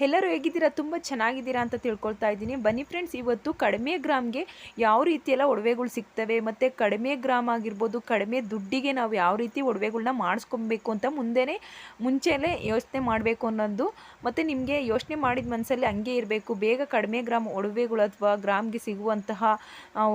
ಎಲ್ಲರೂ ಹೇಗಿದ್ದೀರಾ? ತುಂಬ ಚೆನ್ನಾಗಿದ್ದೀರಾ ಅಂತ ತಿಳ್ಕೊಳ್ತಾ ಇದ್ದೀನಿ. ಬನ್ನಿ ಫ್ರೆಂಡ್ಸ್ ಇವತ್ತು ಕಡಿಮೆ ಗ್ರಾಮ್ಗೆ ಯಾವ ರೀತಿಯೆಲ್ಲ ಒಡವೆಗಳು ಸಿಗ್ತವೆ? ಮತ್ತು ಕಡಿಮೆ ಗ್ರಾಮ್ ಆಗಿರ್ಬೋದು, ಕಡಿಮೆ ದುಡ್ಡಿಗೆ ನಾವು ಯಾವ ರೀತಿ ಒಡವೆಗಳನ್ನ ಮಾಡಿಸ್ಕೊಬೇಕು ಅಂತ ಮುಂದೆನೇ ಮುಂಚೆನೇ ಯೋಚನೆ ಮಾಡಬೇಕು ಅನ್ನೋದು. ಮತ್ತು ನಿಮಗೆ ಯೋಚನೆ ಮಾಡಿದ ಮನಸ್ಸಲ್ಲಿ ಹಂಗೆ ಇರಬೇಕು. ಬೇಗ ಕಡಿಮೆ ಗ್ರಾಮ್ ಒಡವೆಗಳು ಅಥವಾ ಗ್ರಾಮ್ಗೆ ಸಿಗುವಂತಹ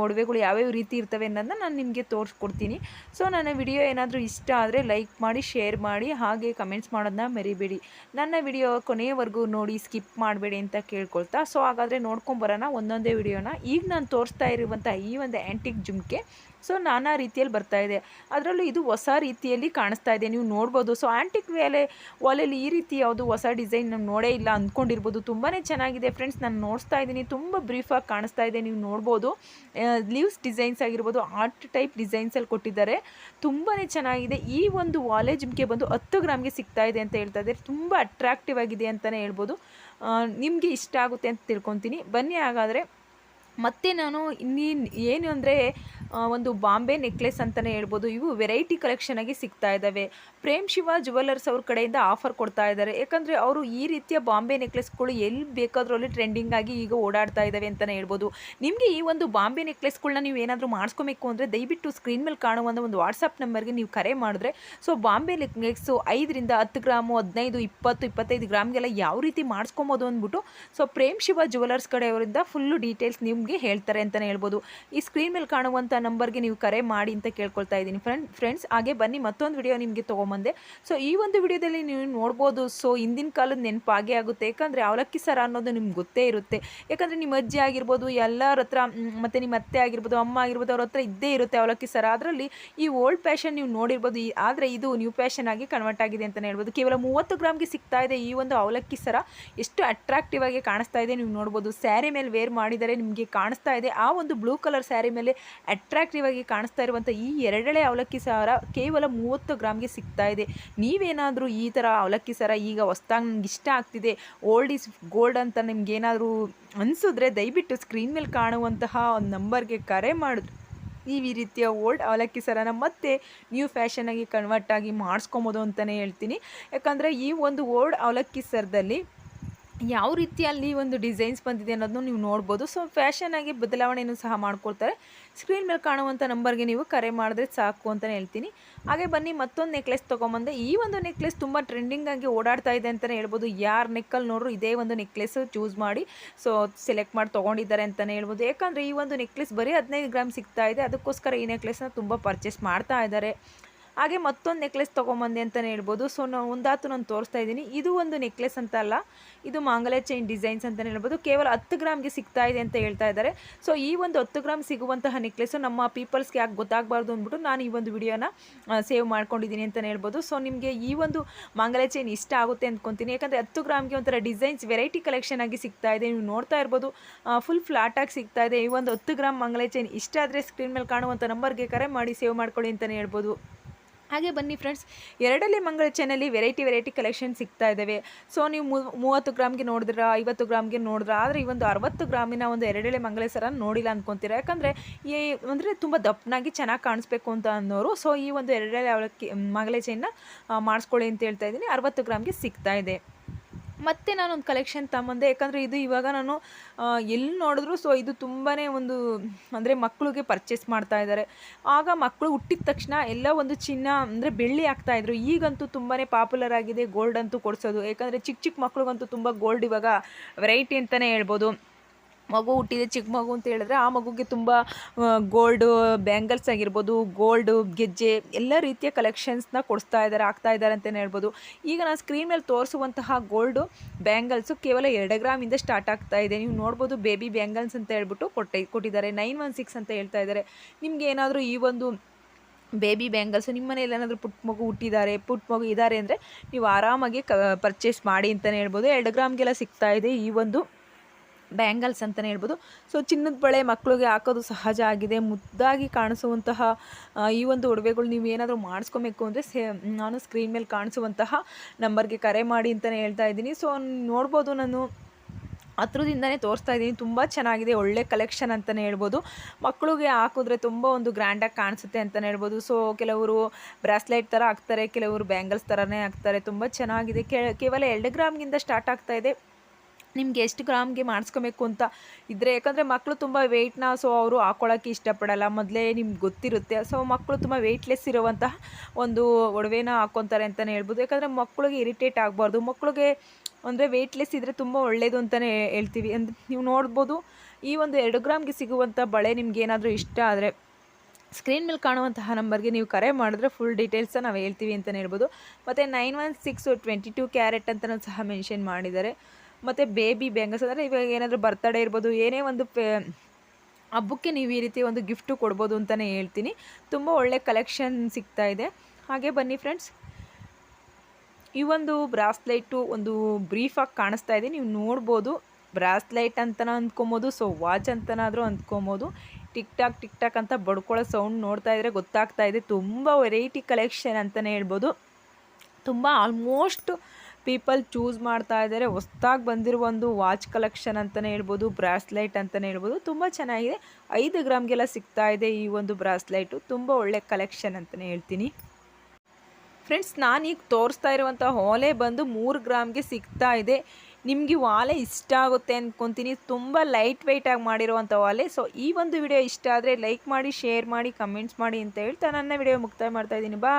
ಒಡವೆಗಳು ಯಾವ್ಯಾವ ರೀತಿ ಇರ್ತವೆ ಅನ್ನೋದನ್ನ ನಾನು ನಿಮಗೆ ತೋರಿಸ್ಕೊಡ್ತೀನಿ. ಸೊ, ನನ್ನ ವಿಡಿಯೋ ಏನಾದರೂ ಇಷ್ಟ ಆದರೆ ಲೈಕ್ ಮಾಡಿ, ಶೇರ್ ಮಾಡಿ, ಹಾಗೆ ಕಮೆಂಟ್ಸ್ ಮಾಡೋದನ್ನ ಮರಿಬೇಡಿ. ನನ್ನ ವಿಡಿಯೋ ಕೊನೆಯವರೆಗೂ ನೋಡಿ. ಸ್ಕಿಪ್ ಮಾಡಬೇಡಿ ಅಂತ ಕೇಳ್ಕೊಳ್ತಾ. ಸೊ ಹಾಗಾದರೆ ನೋಡ್ಕೊಂಬರೋಣ ಒಂದೊಂದೇ ವಿಡಿಯೋನ ಈಗ ನಾನು ತೋರಿಸ್ತಾ ಇರುವಂಥ ಈ ಒಂದು ಆ್ಯಂಟಿಕ್ ಜುಮ್ಕೆ ಸೊ ನಾನಾ ರೀತಿಯಲ್ಲಿ ಬರ್ತಾ ಇದೆ. ಅದರಲ್ಲೂ ಇದು ಹೊಸ ರೀತಿಯಲ್ಲಿ ಕಾಣಿಸ್ತಾ ಇದೆ. ನೀವು ನೋಡ್ಬೋದು. ಸೊ ಆ್ಯಂಟಿಕ್ ವ್ಯಾಲೆ ವಾಲಲ್ಲಿ ಈ ರೀತಿ ಯಾವುದು ಹೊಸ ಡಿಸೈನ್ ನಾವು ನೋಡೇ ಇಲ್ಲ ಅಂದ್ಕೊಂಡಿರ್ಬೋದು. ತುಂಬಾ ಚೆನ್ನಾಗಿದೆ ಫ್ರೆಂಡ್ಸ್. ನಾನು ನೋಡ್ತಾ ಇದ್ದೀನಿ. ತುಂಬ ಬ್ರೀಫಾಗಿ ಕಾಣಿಸ್ತಾ ಇದೆ. ನೀವು ನೋಡ್ಬೋದು. ಲೀವ್ಸ್ ಡಿಸೈನ್ಸ್ ಆಗಿರ್ಬೋದು, ಆರ್ಟ್ ಟೈಪ್ ಡಿಸೈನ್ಸಲ್ಲಿ ಕೊಟ್ಟಿದ್ದಾರೆ. ತುಂಬಾ ಚೆನ್ನಾಗಿದೆ. ಈ ಒಂದು ವಾಲೆ ಜುಮ್ಕೆ ಬಂದು ಹತ್ತು ಗ್ರಾಮ್ಗೆ ಸಿಗ್ತಾ ಇದೆ ಅಂತ ಹೇಳ್ತಾ ಇದ್ದಾರೆ. ತುಂಬ ಅಟ್ರಾಕ್ಟಿವ್ ಆಗಿದೆ ಅಂತಲೇ ಹೇಳ್ಬೋದು. ನಿಮಗೆ ಇಷ್ಟ ಆಗುತ್ತೆ ಅಂತ ತಿಳ್ಕೊತೀನಿ. ಬನ್ನಿ ಹಾಗಾದರೆ. ಮತ್ತೆ ನಾನು ಇನ್ನೇನು, ಏನು ಅಂದರೆ ಒಂದು ಬಾಂಬೆ ನೆಕ್ಲೆಸ್ ಅಂತಲೇ ಹೇಳ್ಬೋದು. ಇವು ವೆರೈಟಿ ಕಲೆಕ್ಷನ್ ಆಗಿ ಸಿಗ್ತಾ ಇದ್ದಾವೆ ಪ್ರೇಮ್ ಶಿವ ಜುವೆಲ್ಲರ್ಸ್ ಅವ್ರ ಕಡೆಯಿಂದ ಆಫರ್ ಕೊಡ್ತಾ ಇದ್ದಾರೆ ಯಾಕಂದರೆ ಅವರು ಈ ರೀತಿಯ ಬಾಂಬೆ ನೆಕ್ಲೆಸ್ಗಳು ಎಲ್ಲಿ ಬೇಕಾದ್ರಲ್ಲಿ ಟ್ರೆಂಡಿಂಗ್ ಆಗಿ ಈಗ ಓಡಾಡ್ತಾ ಇದ್ದಾವೆ ಅಂತಲೇ ಹೇಳ್ಬೋದು. ನಿಮಗೆ ಈ ಒಂದು ಬಾಂಬೆ ನೆಕ್ಲೆಸ್ಗಳನ್ನ ನೀವು ಏನಾದರೂ ಮಾಡಿಸ್ಕೊಬೇಕು ಅಂದರೆ ದಯವಿಟ್ಟು ಸ್ಕ್ರೀನ್ ಮೇಲೆ ಕಾಣುವಂಥ ಒಂದು ವಾಟ್ಸಪ್ ನಂಬರ್ಗೆ ನೀವು ಕರೆ ಮಾಡಿದ್ರೆ, ಸೊ ಬಾಂಬೆ ನೆಕ್ಲೆಸ್ಸು ಐದರಿಂದ ಹತ್ತು ಗ್ರಾಮು, ಹದಿನೈದು, ಇಪ್ಪತ್ತು, ಇಪ್ಪತ್ತೈದು ಗ್ರಾಮ್ಗೆಲ್ಲ ಯಾವ ರೀತಿ ಮಾಡಿಸ್ಕೊಬೋದು ಅಂದ್ಬಿಟ್ಟು, ಸೊ ಪ್ರೇಮ್ ಶಿವ ಜುವೆಲ್ಲರ್ಸ್ ಕಡೆಯವರಿಂದ ಫುಲ್ಲು ಡೀಟೇಲ್ಸ್ ನಿಮಗೆ ಹೇಳ್ತಾರೆ ಅಂತಲೇ ಹೇಳ್ಬೋದು. ಈ ಸ್ಕ್ರೀನ್ ಮೇಲೆ ಕಾಣುವಂಥ ನಂಬರ್ಗೆ ನೀವು ಕರೆ ಮಾಡಿ ಅಂತ ಕೇಳ್ಕೊಳ್ತಾ ಇದ್ದೀನಿ. ಫ್ರೆಂಡ್, ಫ್ರೆಂಡ್ಸ್, ಹಾಗೆ ಬನ್ನಿ, ಮತ್ತೊಂದು ವಿಡಿಯೋ ನಿಮಗೆ ತೊಗೊಂಬಂದೆ. ಸೊ ಈ ಒಂದು ವಿಡಿಯೋದಲ್ಲಿ ನೀವು ನೋಡ್ಬೋದು ಸೊ ಹಿಂದಿನ ಕಾಲದ ನೆನಪಾಗೇ ಆಗುತ್ತೆ. ಯಾಕಂದರೆ ಅವಲಕ್ಕಿ ಸರ ಅನ್ನೋದು ನಿಮ್ಗೆ ಗೊತ್ತೇ ಇರುತ್ತೆ. ಯಾಕಂದರೆ ನಿಮ್ಮ ಅಜ್ಜಿ ಆಗಿರ್ಬೋದು, ಎಲ್ಲರ ಹತ್ರ ಮತ್ತು ನಿಮ್ಮ ಅತ್ತೆ ಆಗಿರ್ಬೋದು, ಅಮ್ಮ ಆಗಿರ್ಬೋದು, ಅವ್ರ ಹತ್ರ ಇದ್ದೇ ಇರುತ್ತೆ ಅವಲಕ್ಕಿ ಸರ. ಅದರಲ್ಲಿ ಈ ಓಲ್ಡ್ ಫ್ಯಾಷನ್ ನೀವು ನೋಡಿರ್ಬೋದು. ಆದರೆ ಇದು ನ್ಯೂ ಫ್ಯಾಷನ್ ಆಗಿ ಕನ್ವರ್ಟ್ ಆಗಿದೆ ಅಂತಲೇ ಹೇಳ್ಬೋದು. ಕೇವಲ ಮೂವತ್ತು ಗ್ರಾಮ್ಗೆ ಸಿಗ್ತಾ ಇದೆ ಈ ಒಂದು ಅವಲಕ್ಕಿ ಸರ. ಎಷ್ಟು ಅಟ್ರಾಕ್ಟಿವ್ ಆಗಿ ಕಾಣಿಸ್ತಾ ಇದೆ ನೀವು ನೋಡ್ಬೋದು. ಸ್ಯಾರಿ ಮೇಲೆ ವೇರ್ ಮಾಡಿದರೆ ನಿಮಗೆ ಕಾಣಿಸ್ತಾ ಇದೆ. ಆ ಒಂದು ಬ್ಲೂ ಕಲರ್ ಸ್ಯಾರಿ ಮೇಲೆ ಅಟ್ರಾಕ್ಟಿವ್ ಆಗಿ ಕಾಣಿಸ್ತಾ ಇರುವಂಥ ಈ ಎರಡೆಳೆ ಅವಲಕ್ಕಿ ಸಾರ ಕೇವಲ ಮೂವತ್ತು ಗ್ರಾಮ್ಗೆ ಸಿಗ್ತಾ ಇದೆ. ನೀವೇನಾದರೂ ಈ ಥರ ಅವಲಕ್ಕಿ ಸಾರ ಈಗ ಹೊಸ್ದಾಗಿ ನಿಮ್ಗೆ ಇಷ್ಟ ಆಗ್ತಿದೆ ಓಲ್ಡ್ ಈಸ್ ಗೋಲ್ಡ್ ಅಂತ ನಿಮ್ಗೇನಾದರೂ ಅನಿಸಿದ್ರೆ ದಯವಿಟ್ಟು ಸ್ಕ್ರೀನ್ ಮೇಲೆ ಕಾಣುವಂತಹ ಒಂದು ನಂಬರ್ಗೆ ಕರೆ ಮಾಡಿದ್ರು ಈ ರೀತಿಯ ಓಲ್ಡ್ ಅವಲಕ್ಕಿ ಸರನ ಮತ್ತೆ ನ್ಯೂ ಫ್ಯಾಷನಾಗಿ ಕನ್ವರ್ಟ್ ಆಗಿ ಮಾಡಿಸ್ಕೊಬೋದು ಅಂತಲೇ ಹೇಳ್ತೀನಿ. ಯಾಕಂದರೆ ಈ ಒಂದು ಓಲ್ಡ್ ಅವಲಕ್ಕಿ ಸರದಲ್ಲಿ ಯಾವ ರೀತಿಯಲ್ಲಿ ಒಂದು ಡಿಸೈನ್ಸ್ ಬಂದಿದೆ ಅನ್ನೋದನ್ನು ನೀವು ನೋಡ್ಬೋದು. ಸೊ ಫ್ಯಾಷನಾಗಿ ಬದಲಾವಣೆಯನ್ನು ಸಹ ಮಾಡ್ಕೊಳ್ತಾರೆ. ಸ್ಕ್ರೀನ್ ಮೇಲೆ ಕಾಣುವಂಥ ನಂಬರ್ಗೆ ನೀವು ಕರೆ ಮಾಡಿದ್ರೆ ಸಾಕು ಅಂತಲೇ ಹೇಳ್ತೀನಿ. ಹಾಗೆ ಬನ್ನಿ, ಮತ್ತೊಂದು ನೆಕ್ಲೆಸ್ ತೊಗೊಂಬಂದೆ. ಈ ಒಂದು ನೆಕ್ಲೆಸ್ ತುಂಬ ಟ್ರೆಂಡಿಂಗ್ ಆಗಿ ಓಡಾಡ್ತಾ ಇದೆ ಅಂತಲೇ ಹೇಳ್ಬೋದು. ಯಾರು ನೆಕ್ಕಲ್ಲಿ ನೋಡ್ರು ಇದೇ ಒಂದು ನೆಕ್ಲೆಸ್ ಚೂಸ್ ಮಾಡಿ ಸೊ ಸೆಲೆಕ್ಟ್ ಮಾಡಿ ತೊಗೊಂಡಿದ್ದಾರೆ ಅಂತಲೇ ಹೇಳ್ಬೋದು. ಯಾಕಂದರೆ ಈ ಒಂದು ನೆಕ್ಲೆಸ್ ಬರೀ ಹದಿನೈದು ಗ್ರಾಮ್ ಸಿಗ್ತಾ ಇದೆ. ಅದಕ್ಕೋಸ್ಕರ ಈ ನೆಕ್ಲೆಸ್ನ ತುಂಬ ಪರ್ಚೇಸ್ ಮಾಡ್ತಾ ಇದ್ದಾರೆ. ಹಾಗೆ ಮತ್ತೊಂದು ನೆಕ್ಲೆಸ್ ತೊಗೊಂಬಂದೆ ಅಂತಲೇ ಹೇಳ್ಬೋದು. ಸೊ ನಾನು ಒಂದಾತು ನಾನು ತೋರಿಸ್ತಾ ಇದ್ದೀನಿ. ಇದು ಒಂದು ನೆಕ್ಲೆಸ್ ಅಂತ ಅಲ್ಲ, ಇದು ಮಾಂಗಲ್ಯ ಚೈನ್ ಡಿಸೈನ್ಸ್ ಅಂತಲೇ ಹೇಳ್ಬೋದು. ಕೇವಲ ಹತ್ತು ಗ್ರಾಮ್ಗೆ ಸಿಗ್ತಾ ಇದೆ ಅಂತ ಹೇಳ್ತಾ ಇದ್ದಾರೆ. ಸೊ ಈ ಒಂದು ಹತ್ತು ಗ್ರಾಮ್ ಸಿಗುವಂತಹ ನೆಕ್ಲೆಸ್ಸು ನಮ್ಮ ಪೀಪಲ್ಸ್ಗೆ ಯಾಕೆ ಗೊತ್ತಾಗಬಾರ್ದು ಅಂದ್ಬಿಟ್ಟು ನಾನು ಈ ಒಂದು ವಿಡಿಯೋನ ಸೇವ್ ಮಾಡ್ಕೊಂಡಿದ್ದೀನಿ ಅಂತಲೇ ಹೇಳ್ಬೋದು. ಸೊ ನಿಮಗೆ ಈ ಒಂದು ಮಾಂಗಲ್ಯ ಚೈನ್ ಇಷ್ಟ ಆಗುತ್ತೆ ಅಂದ್ಕೊತೀನಿ ಯಾಕಂದರೆ ಹತ್ತು ಗ್ರಾಮ್ಗೆ ಒಂಥರ ಡಿಸೈನ್ಸ್ ವೆರೈಟಿ ಕಲೆಕ್ಷನ್ ಆಗಿ ಸಿಗ್ತಾ ಇದೆ. ನೀವು ನೋಡ್ತಾ ಇರ್ಬೋದು ಫುಲ್ ಫ್ಲಾಟಾಗಿ ಸಿಗ್ತಾ ಇದೆ. ಈ ಒಂದು ಹತ್ತು ಗ್ರಾಮ್ ಮಂಗಲ ಚೈನ್ ಇಷ್ಟ ಆದರೆ ಸ್ಕ್ರೀನ್ ಮೇಲೆ ಕಾಣುವಂಥ ನಂಬರ್ಗೆ ಕರೆ ಮಾಡಿ ಸೇವ್ ಮಾಡ್ಕೊಳ್ಳಿ ಅಂತಲೇ ಹೇಳ್ಬೋದು. ಹಾಗೆ ಬನ್ನಿ ಫ್ರೆಂಡ್ಸ್ ಎರಡಲ್ಲಿ ಮಂಗಳ ಚೆನ್ನಲ್ಲಿ ವೆರೈಟಿ ವೆರೈಟಿ ಕಲೆಕ್ಷನ್ ಸಿಗ್ತಾ ಇದ್ದಾವೆ ಸೊ ನೀವು ಮೂವತ್ತು ಗ್ರಾಮ್ಗೆ ನೋಡಿದ್ರ, ಐವತ್ತು ಗ್ರಾಮ್ಗೆ ನೋಡಿದ್ರ, ಆದರೆ ಈ ಒಂದು ಅರವತ್ತು ಗ್ರಾಮಿನ ಒಂದು ಎರಡೆಳೆ ಮಂಗಳ ಸರ ನೋಡಿಲ್ಲ ಅನ್ಕೊತೀರಾ? ಯಾಕಂದರೆ ಈ ಅಂದರೆ ತುಂಬ ದಪ್ಪನಾಗಿ ಚೆನ್ನಾಗಿ ಕಾಣಿಸ್ಬೇಕು ಅಂತ ಅನ್ನೋರು ಸೊ ಈ ಒಂದು ಎರಡೆಳೆ ಅವಳಕ್ಕೆ ಮಂಗಳ ಚೈನ್ನ ಮಾಡಿಸ್ಕೊಳ್ಳಿ ಅಂತ ಹೇಳ್ತಾ ಇದ್ದೀನಿ. ಅರವತ್ತು ಗ್ರಾಮ್ಗೆ ಸಿಗ್ತಾ ಇದೆ. ಮತ್ತೆ ನಾನೊಂದು ಕಲೆಕ್ಷನ್ ತಗೊಂಬಂದೆ. ಯಾಕಂದರೆ ಇದು ಇವಾಗ ನಾನು ಎಲ್ಲಿ ನೋಡಿದ್ರು ಸೊ ಇದು ತುಂಬಾ ಒಂದು, ಅಂದರೆ ಮಕ್ಕಳಿಗೆ ಪರ್ಚೇಸ್ ಮಾಡ್ತಾ ಇದ್ದಾರೆ. ಆಗ ಮಕ್ಕಳು ಹುಟ್ಟಿದ ತಕ್ಷಣ ಎಲ್ಲ ಒಂದು ಚಿನ್ನ, ಅಂದರೆ ಬೆಳ್ಳಿ ಆಗ್ತಾಯಿದ್ರು ಈಗಂತೂ ತುಂಬಾ ಪಾಪ್ಯುಲರ್ ಆಗಿದೆ ಗೋಲ್ಡ್ ಅಂತೂ ಕೊಡಿಸೋದು. ಯಾಕಂದರೆ ಚಿಕ್ಕ ಚಿಕ್ಕ ಮಕ್ಕಳಿಗಂತೂ ತುಂಬ ಗೋಲ್ಡ್ ಇವಾಗ ವೆರೈಟಿ ಅಂತಲೇ ಹೇಳ್ಬೋದು. ಮಗು ಹುಟ್ಟಿದೆ, ಚಿಕ್ಕ ಮಗು ಅಂತ ಹೇಳಿದ್ರೆ ಆ ಮಗುಗೆ ತುಂಬ ಗೋಲ್ಡು ಬ್ಯಾಂಗಲ್ಸ್ ಆಗಿರ್ಬೋದು ಗೋಲ್ಡು ಗೆಜ್ಜೆ ಎಲ್ಲ ರೀತಿಯ ಕಲೆಕ್ಷನ್ಸ್ನ ಕೊಡಿಸ್ತಾ ಇದ್ದಾರೆ ಆಗ್ತಾ ಇದ್ದಾರೆ ಅಂತಲೇ ಹೇಳ್ಬೋದು. ಈಗ ನಾನು ಸ್ಕ್ರೀನ್ ಮೇಲೆ ತೋರಿಸುವಂತಹ ಗೋಲ್ಡು ಬ್ಯಾಂಗಲ್ಸು ಕೇವಲ ಎರಡು ಗ್ರಾಮಿಂದ ಸ್ಟಾರ್ಟ್ ಆಗ್ತಾ ಇದೆ. ನೀವು ನೋಡ್ಬೋದು ಬೇಬಿ ಬ್ಯಾಂಗಲ್ಸ್ ಅಂತ ಹೇಳ್ಬಿಟ್ಟು ಕೊಟ್ಟೆ, ಕೊಟ್ಟಿದ್ದಾರೆ ನೈನ್ ಒನ್ ಸಿಕ್ಸ್ ಅಂತ ಹೇಳ್ತಾ ಇದ್ದಾರೆ. ನಿಮ್ಗೆ ಏನಾದರೂ ಈ ಒಂದು ಬೇಬಿ ಬ್ಯಾಂಗಲ್ಸು ನಿಮ್ಮ ಮನೇಲಿ ಏನಾದರೂ ಪುಟ್ಟ ಮಗು ಹುಟ್ಟಿದ್ದಾರೆ ಪುಟ್ಟ ಮಗು ಇದ್ದಾರೆ ಅಂದರೆ ನೀವು ಆರಾಮಾಗಿ ಕ ಪರ್ಚೇಸ್ ಮಾಡಿ ಅಂತಲೇ ಹೇಳ್ಬೋದು. ಎರಡು ಗ್ರಾಮ್ಗೆಲ್ಲ ಸಿಗ್ತಾ ಇದೆ ಈ ಒಂದು ಬ್ಯಾಂಗಲ್ಸ್ ಅಂತಲೇ ಹೇಳ್ಬೋದು. ಸೊ ಚಿನ್ನದ ಬಳೆ ಮಕ್ಕಳಿಗೆ ಹಾಕೋದು ಸಹಜ ಆಗಿದೆ. ಮುದ್ದಾಗಿ ಕಾಣಿಸುವಂತಹ ಈ ಒಂದು ಒಡವೆಗಳು ನೀವು ಏನಾದರೂ ಮಾಡಿಸ್ಕೊಬೇಕು ಅಂದರೆ ಸೇ, ನಾನು ಸ್ಕ್ರೀನ್ ಮೇಲೆ ಕಾಣಿಸುವಂತಹ ನಂಬರ್ಗೆ ಕರೆ ಮಾಡಿ ಅಂತಲೇ ಹೇಳ್ತಾ ಇದ್ದೀನಿ. ಸೊ ನೋಡ್ಬೋದು ನಾನು ಹತ್ರದಿಂದನೇ ತೋರಿಸ್ತಾ ಇದ್ದೀನಿ. ತುಂಬ ಚೆನ್ನಾಗಿದೆ, ಒಳ್ಳೆ ಕಲೆಕ್ಷನ್ ಅಂತಲೇ ಹೇಳ್ಬೋದು. ಮಕ್ಕಳಿಗೆ ಹಾಕಿದ್ರೆ ತುಂಬ ಒಂದು ಗ್ರ್ಯಾಂಡಾಗಿ ಕಾಣಿಸುತ್ತೆ ಅಂತಲೇ ಹೇಳ್ಬೋದು. ಸೊ ಕೆಲವರು ಬ್ರಾಸ್ಲೆಟ್ ಥರ ಹಾಕ್ತಾರೆ, ಕೆಲವರು ಬ್ಯಾಂಗಲ್ಸ್ ಥರನೇ ಹಾಕ್ತಾರೆ. ತುಂಬ ಚೆನ್ನಾಗಿದೆ. ಕೇವಲ ಎರಡು ಗ್ರಾಮ್ಗಿಂತ ಸ್ಟಾರ್ಟ್ ಆಗ್ತಾ ಇದೆ. ನಿಮ್ಗೆ ಎಷ್ಟು ಗ್ರಾಮ್ಗೆ ಮಾಡಿಸ್ಕೊಬೇಕು ಅಂತ ಇದ್ದರೆ ಯಾಕಂದರೆ ಮಕ್ಕಳು ತುಂಬ ವೆಯ್ಟ್ನ ಸೊ ಅವರು ಹಾಕೊಳಕ್ಕೆ ಇಷ್ಟಪಡಲ್ಲ. ಮೊದಲೇ ನಿಮ್ಗೆ ಗೊತ್ತಿರುತ್ತೆ. ಸೊ ಮಕ್ಕಳು ತುಂಬ ವೆಯ್ಟ್ಲೆಸ್ ಇರುವಂತಹ ಒಂದು ಒಡವೆನ ಹಾಕ್ಕೊತಾರೆ ಅಂತಲೇ ಹೇಳ್ಬೋದು. ಯಾಕಂದರೆ ಮಕ್ಕಳಿಗೆ ಇರಿಟೇಟ್ ಆಗಬಾರ್ದು. ಮಕ್ಕಳಿಗೆ ಅಂದರೆ ವೆಯ್ಟ್ಲೆಸ್ ಇದ್ದರೆ ತುಂಬ ಒಳ್ಳೆಯದು ಅಂತಲೇ ಹೇಳ್ತೀವಿ. ಅಂದ್ ನೀವು ನೋಡ್ಬೋದು, ಈ ಒಂದು ಎರಡು ಗ್ರಾಮ್ಗೆ ಸಿಗುವಂಥ ಬಳೆ ನಿಮ್ಗೆ ಏನಾದರೂ ಇಷ್ಟ ಆದರೆ ಸ್ಕ್ರೀನ್ ಮೇಲೆ ಕಾಣುವಂತಹ ನಂಬರ್ಗೆ ನೀವು ಕರೆ ಮಾಡಿದ್ರೆ ಫುಲ್ ಡೀಟೇಲ್ಸನ್ನ ನಾವು ಹೇಳ್ತೀವಿ ಅಂತಲೇ ಹೇಳ್ಬೋದು. ಮತ್ತು nine one six twenty two carat ಅಂತಲೂ ಸಹ ಮೆನ್ಷನ್ ಮಾಡಿದ್ದಾರೆ. ಮತ್ತು ಬೇಬಿ ಬ್ಯಾಂಗಲ್ಸ್ ಅಂದರೆ ಇವಾಗ ಏನಾದರೂ ಬರ್ತಡೇ ಇರ್ಬೋದು, ಏನೇ ಒಂದು ಪೇ ಹಬ್ಬಕ್ಕೆ ನೀವು ಈ ರೀತಿ ಒಂದು ಗಿಫ್ಟು ಕೊಡ್ಬೋದು ಅಂತಲೇ ಹೇಳ್ತೀನಿ. ತುಂಬ ಒಳ್ಳೆ ಕಲೆಕ್ಷನ್ ಸಿಗ್ತಾ ಇದೆ. ಹಾಗೆ ಬನ್ನಿ ಫ್ರೆಂಡ್ಸ್ ಈ ಒಂದು ಬ್ರಾಸ್ಲೈಟು ಒಂದು ಬ್ರೀಫಾಗಿ ಕಾಣಿಸ್ತಾ ಇದೆ. ನೀವು ನೋಡ್ಬೋದು ಬ್ರಾಸ್ಲೈಟ್ ಅಂತಲೂ ಅಂದ್ಕೊಬೋದು ಸೊ ವಾಚ್ ಅಂತನಾದರೂ ಅಂದ್ಕೊಬೋದು. ಟಿಕ್ ಟಾಕ್ ಟಿಕ್ ಟಾಕ್ ಅಂತ ಬಡ್ಕೊಳ್ಳೋ ಸೌಂಡ್ ನೋಡ್ತಾ ಇದ್ರೆ ಗೊತ್ತಾಗ್ತಾ ಇದೆ. ತುಂಬ ವೆರೈಟಿ ಕಲೆಕ್ಷನ್ ಅಂತಲೇ ಹೇಳ್ಬೋದು. ತುಂಬ ಆಲ್ಮೋಸ್ಟ್ ಪೀಪಲ್ ಚೂಸ್ ಮಾಡ್ತಾ ಇದ್ದಾರೆ. ಹೊಸ್ದಾಗಿ ಬಂದಿರುವ ಒಂದು ವಾಚ್ ಕಲೆಕ್ಷನ್ ಅಂತಲೇ ಹೇಳ್ಬೋದು, ಬ್ರಾಸ್ಲೈಟ್ ಅಂತಲೇ ಹೇಳ್ಬೋದು. ತುಂಬ ಚೆನ್ನಾಗಿದೆ. ಐದು ಗ್ರಾಮ್ಗೆಲ್ಲ ಸಿಗ್ತಾ ಇದೆ ಈ ಒಂದು ಬ್ರಾಸ್ಲೈಟು. ತುಂಬ ಒಳ್ಳೆ ಕಲೆಕ್ಷನ್ ಅಂತಲೇ ಹೇಳ್ತೀನಿ. ಫ್ರೆಂಡ್ಸ್, ನಾನೀಗ ತೋರಿಸ್ತಾ ಇರುವಂಥ ಹೋಲೆ ಬಂದು ಮೂರು ಗ್ರಾಮ್ಗೆ ಸಿಗ್ತಾ ಇದೆ. ನಿಮಗೆ ವಾಲೆ ಇಷ್ಟ ಆಗುತ್ತೆ ಅಂದ್ಕೊತೀನಿ ತುಂಬ ಲೈಟ್ ವೆಯ್ಟಾಗಿ ಮಾಡಿರುವಂಥ ವಾಲೆ ಸೊ, ಈ ಒಂದು ವಿಡಿಯೋ ಇಷ್ಟ ಆದರೆ ಲೈಕ್ ಮಾಡಿ, ಶೇರ್ ಮಾಡಿ, ಕಮೆಂಟ್ಸ್ ಮಾಡಿ ಅಂತ ಹೇಳ್ತಾ ನನ್ನ ವಿಡಿಯೋ ಮುಕ್ತಾಯ ಮಾಡ್ತಾ ಇದ್ದೀನಿ. ಬಾ